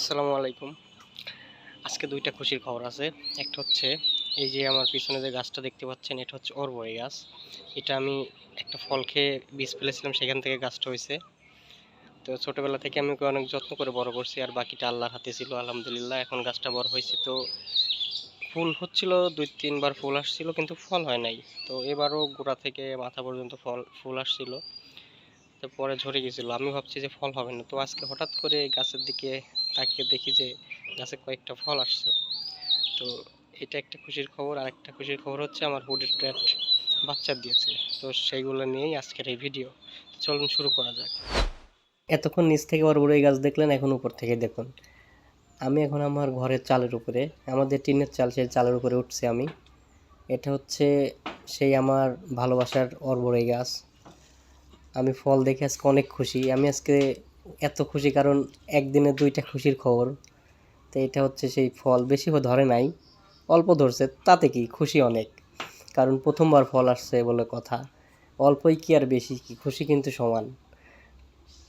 আসসালামু আলাইকুম। আজকে দুইটা খুশির খবর আছে। একটা হচ্ছে, এই যে আমার পিছনে যে গাছটা দেখতে পাচ্ছেন, এটা হচ্ছে অরবরি গাছ। এটা আমি একটা ফল খেয়ে বীজ ফেলেছিলাম, সেখান থেকে গাছটা হয়েছে। তো ছোটোবেলা থেকে আমি ওকে অনেক যত্ন করে বড় করছি, আর বাকিটা আল্লাহর হাতে ছিল, আলহামদুলিল্লাহ, এখন গাছটা বড় হয়েছে। তো ফুল হচ্ছিল, দুই, তিনবার ফুল আসছিল, কিন্তু ফল হয় নাই। তো এবারও গোড়া থেকে মাথা পর্যন্ত ফল, ফুল আসছিল। তো পরে ঝরে গেছিল। আমি ভাবছি যে ফল হবে না। তো আজকে হঠাৎ করে গাছের দিকে তাকিয়ে দেখি যে গাছে কয়েকটা ফল আসছে। তো এটা একটা খুশির খবর। আর একটা খুশির খবর হচ্ছে আমার হুডের ট্র্যাট বাচ্চা দিয়েছে। তো সেইগুলো নিয়েই আজকের এই ভিডিও। চলুন শুরু করা যাক। এতক্ষণ নিচ থেকে বড় এই গাছ দেখলেন, এখন উপর থেকে দেখুন। আমি এখন আমার ঘরের চালের উপরে, আমাদের টিনের চাল, সেই চালের উপরে উঠছি আমি। এটা হচ্ছে সেই আমার ভালোবাসার অরবড়ই গাছ। আমি ফল দেখে আজকে অনেক খুশি। আমি আজকে এত খুশি কারণ একদিনে দুইটা খুশির খবর। তো এটা হচ্ছে সেই ফল। বেশি ধরে নাই, অল্প ধরছে। তাতে কি? খুশি অনেক। কারণ প্রথমবার ফল আসছে বলে কথা। অল্পই কি আর বেশি কি? খুশি কিন্তু সমান।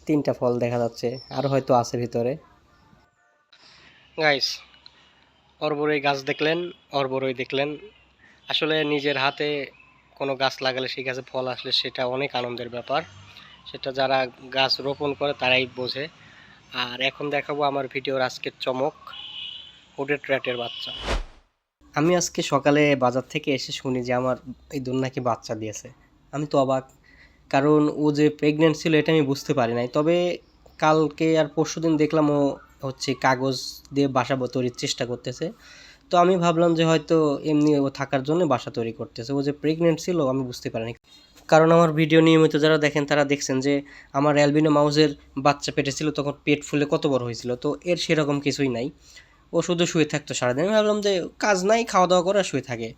তিনটা ফল দেখা যাচ্ছে। আরও হয়তো আছে ভিতরে। গাইস অর্বরই গাছ দেখলেন, অর্বরই দেখলেন। আসলে নিজের হাতে কোনো গাছ লাগালে সেই গাছে ফল আসলে সেটা অনেক আনন্দের ব্যাপার। সেটা যারা গাছ রোপণ করে তারাই বোঝে। আর এখন দেখাবো আমার ভিডিওর আজকের চমক হুডেড র্যাটের বাচ্চা। আমি আজকে সকালে বাজার থেকে এসে শুনি যে আমার এই নাকি বাচ্চা দিয়েছে। আমি তো অবাক, কারণ ও যে প্রেগনেন্ট ছিল এটা আমি বুঝতে পারি নাই। তবে কালকে আর পরশু দিন দেখলাম ও হচ্ছে কাগজ দিয়ে বাসা তৈরির চেষ্টা করতেছে। তো আমি ভাবলাম যে হয়তো এমনি ও থাকার জন্য বাসা তৈরি করতেছে। ও যে প্রেগনেন্ট ছিল, আমি বুঝতে পারিনি। কারণ আমার ভিডিও নিয়মিত যারা দেখেন, তারা দেখছেন যে আমার অ্যালবিনো মাউসের বাচ্চা পেটে ছিল, তখন পেট ফুলে কত বড় হয়েছিল। তো এর সেরকম কিছুই নাই। ও শুধু শুয়ে থাকতো সারাদিন। আমি ভাবলাম যে কাজ নাই খাওয়া দাওয়া করে শুয়ে থাকে।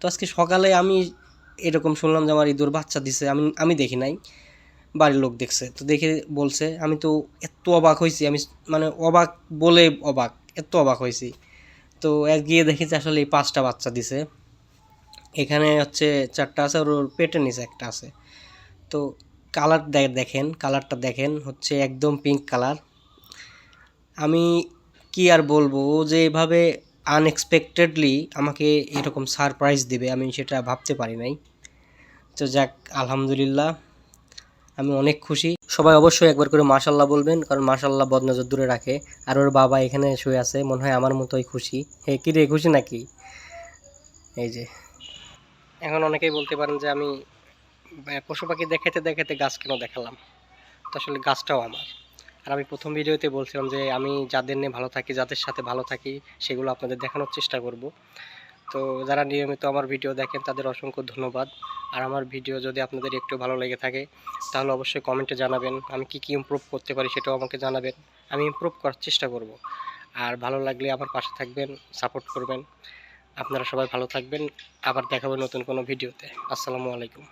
তো আজকে সকালে আমি এরকম শুনলাম যে আমার ইঁদুর বাচ্চা দিছে। আমি আমি দেখি নাই। বাড়ির লোক দেখছে। তো দেখে বলছে, আমি তো এত অবাক হয়েছি, আমি মানে অবাক বলে অবাক, এত অবাক হয়েছি। তো এক গিয়ে দেখেছি আসলে এই পাঁচটা বাচ্চা দিছে। এখানে হচ্ছে চারটা আছে আর ওর পেটের নিচে একটা আছে। তো কালার দেখেন, কালারটা দেখেন, হচ্ছে একদম পিঙ্ক কালার। আমি কি আর বলব, ও যে এভাবে আনএক্সপেক্টেডলি আমাকে এরকম সারপ্রাইজ দিবে, আমি সেটা ভাবতে পারি নাই। তো যাক, আলহামদুলিল্লাহ। আমি অনেক খুশি। সবাই অবশ্যই একবার করে মাশাল্লাহ বলবেন, কারণ মাশাল্লাহ বদনজর দূরে রাখে। আর ওর বাবা এখানে শুয়ে আছে, মনে হয় আমার মতোই খুশি। হে, কি রে, খুশি নাকি? এই যে। এখন অনেকেই বলতে পারেন যে আমি পশু পাখি দেখাতে দেখাতে গাছ কেন দেখালাম? তো আসলে গাছটাও আমার। আর আমি প্রথম ভিডিওতে বলছিলাম যে আমি যাদের নিয়ে ভালো থাকি, যাদের সাথে ভালো থাকি, সেগুলো আপনাদের দেখানোর চেষ্টা করব। তো যারা নিয়মিত আমার ভিডিও দেখেন, তাদের অসংখ্য ধন্যবাদ। আর আমার ভিডিও যদি আপনাদের একটু ভালো লেগে থাকে, তাহলে অবশ্যই কমেন্টে জানাবেন, আমি কি কি ইম্প্রুভ করতে পারি সেটাও আমাকে জানাবেন, আমি ইম্প্রুভ করার চেষ্টা করব। আর ভালো লাগলে আমার পাশে থাকবেন সাপোর্ট করবেন। আপনারা সবাই ভালো থাকবেন, আবার দেখাবো নতুন কোনো ভিডিওতে। আসসালামু আলাইকুম।